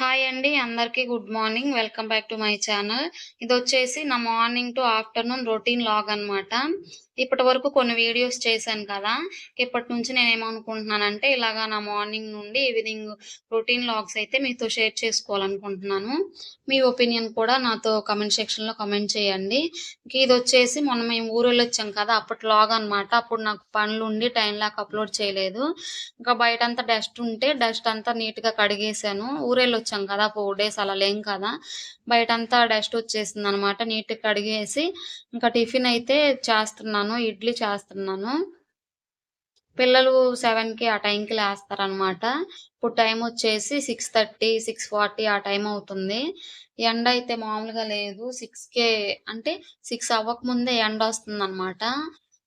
Hi అండి అందరికీ good morning. Welcome back to my channel. ఇది వచ్చేసి నా morning to afternoon routine log అనమాట ఇప్పటి వరకు కొన్ని వీడియోస్ చేశాను కదా ఇప్పటి నుంచి నేను ఏమనుకుంటున్నానంటే ఇలాగా నా మార్నింగ్ నుండి ఈవినింగ్ రొటీన్ లాగ్స్ అయితే మీతో షేర్ చేసుకోవాలనుకుంటున్నాను. మీ ఒపీనియన్ కూడా నాతో కమెంట్ సెక్షన్లో కమెంట్ చేయండి. ఇది వచ్చేసి మొన్న మేము ఊరు వెళ్ళొచ్చాం కదా అప్పటి లాగ్ అనమాట అప్పుడు నాకు పనులు ఉండి టైం లాగా అప్లోడ్ చేయలేదు. ఇంకా బయట అంతా డస్ట్ ఉంటే డస్ట్ అంతా నీట్గా కడిగేసాను ఊరెళ్ళి వచ్చాం కదా ఫోర్ డేస్ అలా లేం కదా బయట అంతా డస్ట్ వచ్చేసింది అనమాట నీట్గా కడిగేసి. ఇంకా టిఫిన్ అయితే చేస్తున్నాను. ఇడ్లీ చేస్తున్నాను. పిల్లలు సెవెన్కి ఆ టైంకి లేస్తారనమాట. ఇప్పుడు టైం వచ్చేసి సిక్స్ థర్టీ సిక్స్ ఫార్టీ ఆ టైం అవుతుంది. ఎండ అయితే మామూలుగా లేదు. సిక్స్కే అంటే సిక్స్ అవ్వకముందే ఎండ వస్తుంది అనమాట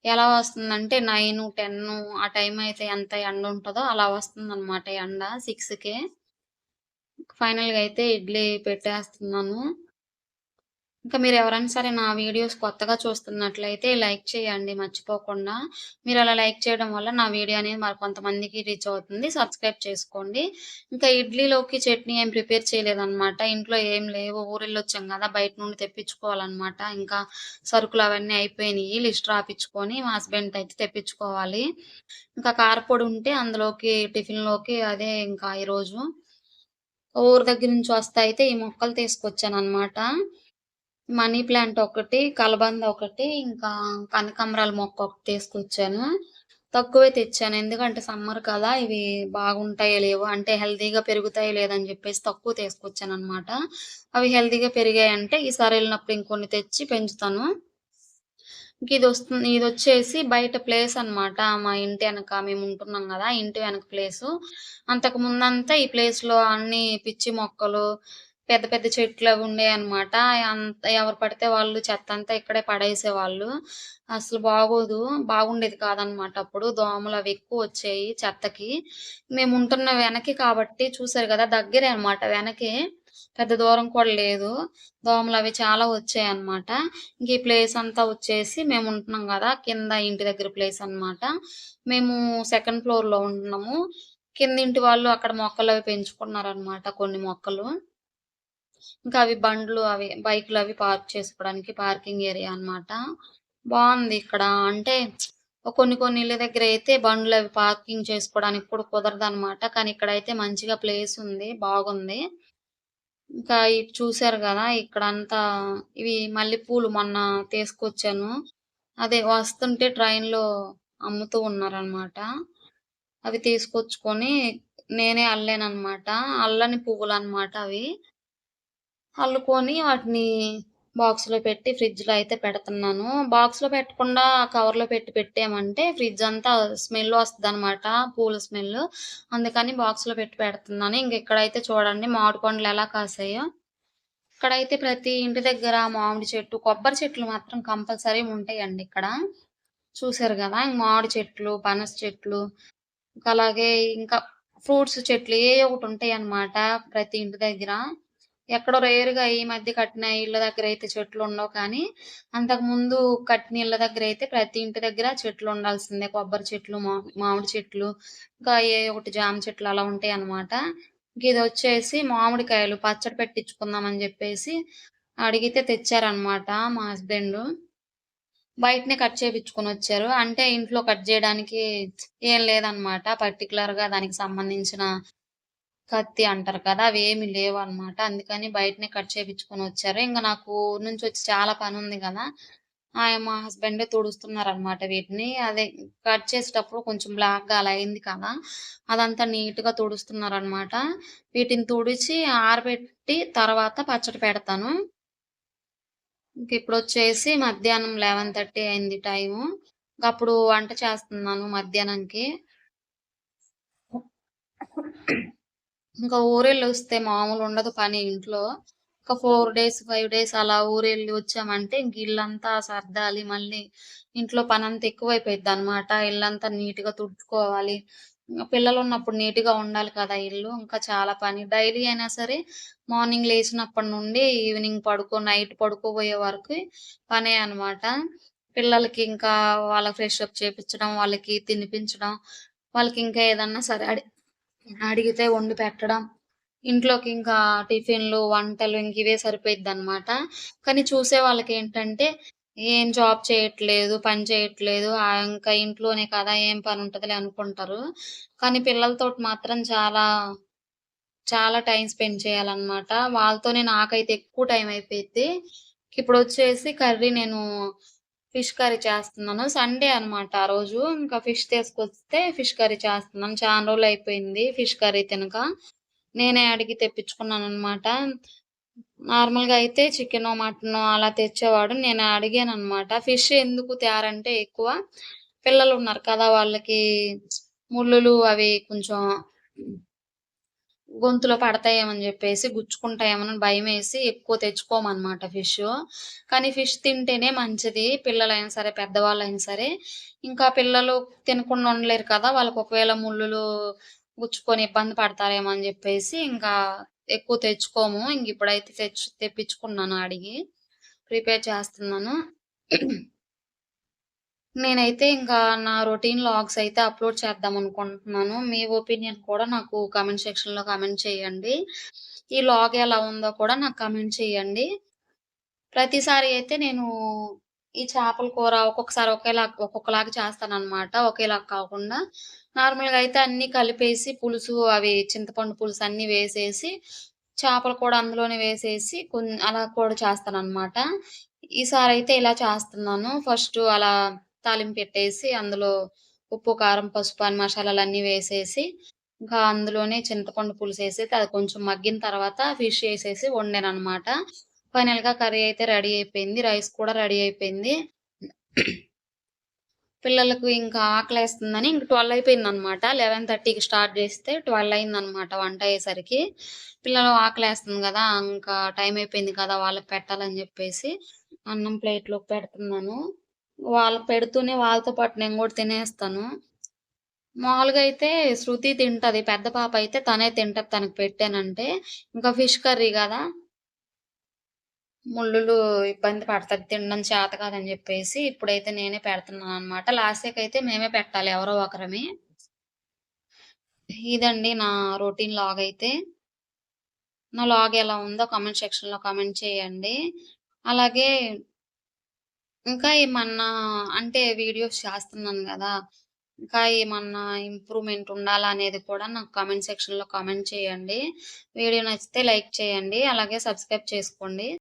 ఎలా వస్తుందంటే నైన్ టెన్ ఆ టైం అయితే ఎంత ఎండ ఉంటుందో అలా వస్తుంది అనమాట ఎండ సిక్స్కే ఫైనల్గా అయితే ఇడ్లీ పెట్టేస్తున్నాను. ఇంకా మీరు ఎవరైనా సరే నా వీడియోస్ కొత్తగా చూస్తున్నట్లయితే లైక్ చేయండి మర్చిపోకుండా. మీరు అలా లైక్ చేయడం వల్ల నా వీడియో అనేది మరి కొంతమందికి రీచ్ అవుతుంది. సబ్స్క్రైబ్ చేసుకోండి. ఇంకా ఇడ్లీలోకి చట్నీ ఏం ప్రిపేర్ చేయలేదన్నమాట. ఇంట్లో ఏం లేవు. ఊరిలో వచ్చాం కదా బయట నుండి తెప్పించుకోవాలన్నమాట. ఇంకా సరుకులు అవన్నీ అయిపోయినాయి. లిస్ట్ రాపించుకొని మా హస్బెండ్ అయితే తెప్పించుకోవాలి. ఇంకా కారపొడి ఉంటే అందులోకి టిఫిన్లోకి అదే ఇంకా ఈరోజు. ఊరు దగ్గర నుంచి వస్తే అయితే ఈ మొక్కలు తీసుకొచ్చాను అనమాట మనీ ప్లాంట్ ఒకటి కలబంద ఒకటి ఇంకా కనకమరాల మొక్క ఒకటి తీసుకొచ్చాను. తక్కువే తెచ్చాను. ఎందుకంటే సమ్మర్ కదా ఇవి బాగుంటాయో లేవో అంటే హెల్తీగా పెరుగుతాయో లేదని చెప్పేసి తక్కువ తీసుకొచ్చాను అనమాట అవి హెల్తీగా పెరిగాయంటే ఈసారి వెళ్ళినప్పుడు ఇంకొన్ని తెచ్చి పెంచుతాను. ఇంక ఇది వస్తుంది ఇది వచ్చేసి బయట ప్లేస్ అనమాట మా ఇంటి వెనక మేము ఉంటున్నాం కదా ఇంటి వెనక ప్లేసు. అంతకు ముందంతా ఈ ప్లేస్లో అన్ని పిచ్చి మొక్కలు పెద్ద పెద్ద చెట్లు అవి ఉండేవి అనమాట అంత ఎవరు పడితే వాళ్ళు చెత్త అంతా ఇక్కడే పడేసేవాళ్ళు. అసలు బాగోదు. బాగుండేది కాదనమాట అప్పుడు. దోమలు అవి ఎక్కువ వచ్చాయి చెత్తకి. మేము ఉంటున్న వెనక్కి కాబట్టి చూసారు కదా దగ్గరే అనమాట వెనకే. పెద్ద దూరం కూడా లేదు. దోమలు అవి చాలా వచ్చాయి అనమాట ఇంక ఈ ప్లేస్ అంతా వచ్చేసి మేము ఉంటున్నాం కదా కింద ఇంటి దగ్గర ప్లేస్ అనమాట మేము సెకండ్ ఫ్లోర్లో ఉంటున్నాము. కింద ఇంటి వాళ్ళు అక్కడ మొక్కలు అవి పెంచుకుంటున్నారు అనమాట కొన్ని మొక్కలు. ఇంకా అవి బండ్లు అవి బైకులు అవి పార్క్ చేసుకోవడానికి పార్కింగ్ ఏరియా అనమాట బాగుంది ఇక్కడ. అంటే కొన్ని కొన్ని ఇళ్ళ దగ్గర అయితే బండ్లు అవి పార్కింగ్ చేసుకోవడానికి కూడా కుదరదు అనమాట కానీ ఇక్కడ అయితే మంచిగా ప్లేస్ ఉంది బాగుంది. ఇంకా ఇటు చూసారు కదా ఇక్కడ అంతా ఇవి మల్లెపూలు మొన్న తీసుకొచ్చాను. అదే వస్తుంటే ట్రైన్లో అమ్ముతూ ఉన్నారనమాట అవి తీసుకొచ్చుకొని నేనే అల్లానమాట అల్లని పువ్వులు అనమాట అవి. అల్లుకొని వాటిని బాక్స్లో పెట్టి ఫ్రిడ్జ్లో అయితే పెడుతున్నాను. బాక్స్లో పెట్టకుండా కవర్లో పెట్టి పెట్టామంటే ఫ్రిడ్జ్ అంతా స్మెల్ వస్తుంది అనమాట పూల స్మెల్. అందుకని బాక్స్లో పెట్టి పెడుతున్నాను. ఇంక ఇక్కడైతే చూడండి మామిడి పండ్లు ఎలా కాసాయో. ఇక్కడైతే ప్రతి ఇంటి దగ్గర మామిడి చెట్టు కొబ్బరి చెట్లు మాత్రం కంపల్సరీ ఉంటాయండి ఇక్కడ. చూసారు కదా మామిడి చెట్లు పనస చెట్లు అలాగే ఇంకా ఫ్రూట్స్ చెట్లు ఏ ఒకటి ఉంటాయి అన్నమాట ప్రతి ఇంటి దగ్గర. ఎక్కడో రేరుగా ఈ మధ్య కట్టిన ఇళ్ళ దగ్గర అయితే చెట్లు ఉండవు కానీ అంతకు ముందు కట్టిన ఇళ్ళ దగ్గర అయితే ప్రతి ఇంటి దగ్గర చెట్లు ఉండాల్సిందే. కొబ్బరి చెట్లు మామిడి చెట్లు ఇంకా ఏ ఒకటి జామ చెట్లు అలా ఉంటాయి అన్నమాట. ఇది వచ్చేసి మామిడికాయలు పచ్చడి పెట్టించుకుందామని చెప్పేసి అడిగితే తెచ్చారనమాట మా హస్బెండ్. బయటనే కట్ చేయించుకొని వచ్చారు. అంటే ఇంట్లో కట్ చేయడానికి ఏం లేదనమాట పర్టికులర్గా దానికి సంబంధించిన కత్తి అంటారు కదా అవి ఏమి లేవు అనమాట అందుకని బయటనే కట్ చేయించుకొని వచ్చారు. ఇంకా నాకు నుంచి వచ్చి చాలా పని ఉంది కదా ఆయన మా హస్బెండే తుడుస్తున్నారు అనమాట వీటిని. అదే కట్ చేసేటప్పుడు కొంచెం బ్లాక్గా అలా అయింది కదా అదంతా నీట్గా తుడుస్తున్నారు అనమాట వీటిని తుడిచి ఆరబెట్టి తర్వాత పచ్చడి పెడతాను. ఇంక ఇప్పుడు వచ్చేసి మధ్యాహ్నం లెవెన్ థర్టీ అయింది టైము అప్పుడు వంట చేస్తున్నాను మధ్యాహ్నానికి ఇంకా ఊరెళ్ళి వస్తే మామూలు ఉండదు పని ఇంట్లో. ఒక ఫోర్ డేస్ ఫైవ్ డేస్ అలా ఊరెళ్ళి వచ్చామంటే ఇంక ఇల్లంతా సర్దాలి. మళ్ళీ ఇంట్లో పని అంతా ఎక్కువైపోయింది అనమాట ఇల్లంతా నీట్గా తుడుచుకోవాలి పిల్లలు ఉన్నప్పుడు నీట్గా ఉండాలి కదా ఇల్లు. ఇంకా చాలా పని. డైలీ అయినా సరే మార్నింగ్ లేచినప్పటి నుండి ఈవినింగ్ పడుకో నైట్ పడుకోబోయే వరకు పనే అనమాట పిల్లలకి ఇంకా వాళ్ళకి ఫ్రెష్ అప్ చేపించడం వాళ్ళకి తినిపించడం వాళ్ళకి ఇంకా ఏదన్నా సరే అడిగితే వండి పెట్టడం ఇంట్లోకి ఇంకా టిఫిన్‌లు, వంటలు ఇంక ఇవే సరిపోయిద్దనమాట. కానీ చూసే వాళ్ళకి ఏంటంటే ఏం జాబ్ చేయట్లేదు, పని చేయట్లేదు, ఇంకా ఇంట్లోనే కదా! ఏం పని పనుంటదిలే అనుకుంటారు. కానీ పిల్లలతోటి మాత్రం చాలా, చాలా టైం స్పెండ్ చేయాలన్నమాట వాళ్ళతోనే నాకైతే ఎక్కువ టైం అయిపోయింది ఇప్పుడు వచ్చేసి కర్రీ నేను ఫిష్ కర్రీ చేస్తున్నాను. సండే అనమాట ఆ రోజు. ఇంకా ఫిష్ తీసుకొస్తే ఫిష్ కర్రీ చేస్తున్నాను. చాలా రోజులు అయిపోయింది ఫిష్ కర్రీ తినక. నేనే అడిగి తెప్పించుకున్నాను అనమాట నార్మల్‌గా అయితే చికెన్ మటన్ అలా తెచ్చేవాడు. నేను అడిగాను అనమాట ఫిష్ ఎందుకు తేరంటే ఎక్కువ పిల్లలు ఉన్నారు కదా! వాళ్ళకి ముల్లులు అవి కొంచెం గొంతులో పడతాయేమని చెప్పేసి గుచ్చుకుంటాయేమని భయం వేసి ఎక్కువ తెచ్చుకోమన్నమాట ఫిష్ కానీ ఫిష్ తింటేనే మంచిది. పిల్లలైనా సరే, పెద్దవాళ్ళైనా సరే. ఇంకా పిల్లలు తినకుండా ఉండలేరు కదా! వాళ్ళకి ఒకవేళ ముల్లులు గుచ్చుకొని ఇబ్బంది పడతారేమో అని చెప్పేసి ఇంకా ఎక్కువ తెచ్చుకోము. ఇంక ఇప్పుడైతే తెచ్చు తెప్పించుకున్నాను అడిగి. ప్రిపేర్ చేస్తున్నాను. నేనైతే ఇంకా నా రొటీన్ లాగ్స్ అయితే అప్‌లోడ్ చేద్దామనుకుంటున్నాను. మీ ఒపీనియన్ కూడా నాకు కామెంట్ సెక్షన్‌లో కామెంట్ చేయండి. ఈ లాగ్ ఎలా ఉందో కూడా నాకు కామెంట్ చేయండి. ప్రతిసారి అయితే నేను ఈ చేపల కూర ఒక్కొక్కసారి ఒకేలా ఒక్కొక్కలాగా చేస్తాననమాట. ఒకేలాగా కాకుండా నార్మల్‌గా అయితే అన్నీ కలిపేసి పులుసు అవి చింతపండు పులుసు అన్నీ వేసేసి, చేపలు కూడా అందులోనే వేసేసి కొన్ అలా కూడా చేస్తాననమాట. అయితే ఇలా చేస్తున్నాను. ఫస్టు అలా తాలింపు పెట్టేసి అందులో ఉప్పు, కారం, పసుపు అని మసాలాలన్నీ వేసేసి, ఇంకా అందులోనే చింతపండు పులుసేసేసి అది కొంచెం మగ్గిన తర్వాత ఫిష్ వేసేసి వండాను అనమాట ఫైనల్‌గా కర్రీ అయితే రెడీ అయిపోయింది. రైస్ కూడా రెడీ అయిపోయింది. పిల్లలకు ఇంకా ఆకలేస్తుందని ఇంక ట్వెల్వ్ అయిపోయింది అనమాట లెవెన్ థర్టీకి స్టార్ట్ చేస్తే 12 అయిందనమాట వంట అయ్యేసరికి. పిల్లలు ఆకలేస్తుంది కదా ఇంకా టైం అయిపోయింది కదా! వాళ్ళకి పెట్టాలని చెప్పేసి అన్నం ప్లేట్‌లోకి పెడుతున్నాను. వాళ్ళకి పెడుతూనే వాళ్ళతో పాటు నేను కూడా తినేస్తాను. మామూలుగా అయితే శృతి తింటది. పెద్ద పాప అయితే తనే తింటది తనకి పెట్టానంటే. ఇంకా ఫిష్ కర్రీ కదా ముల్లులు ఇబ్బంది పడతది. తినడం చేత కాదని చెప్పేసి ఇప్పుడైతే నేనే పెడుతున్నాను అనమాట లాస్ట్ అయితే మేమే పెట్టాలి ఎవరో ఒకరమే. ఇదండి నా రొటీన్ లాగ్ అయితే. నా లాగ్ ఎలా ఉందో కామెంట్ సెక్షన్‌లో కామెంట్ చేయండి. అలాగే ఇంకా ఏమన్నా అంటే వీడియోస్ చేస్తున్నాను గదా! ఇంకా ఏమన్నా ఇంప్రూవ్‌మెంట్ ఉండాలా అనేది కూడా నాకు కామెంట్ సెక్షన్‌లో కామెంట్ చేయండి. వీడియో నచ్చితే లైక్ చేయండి. అలాగే సబ్స్క్రైబ్ చేసుకోండి.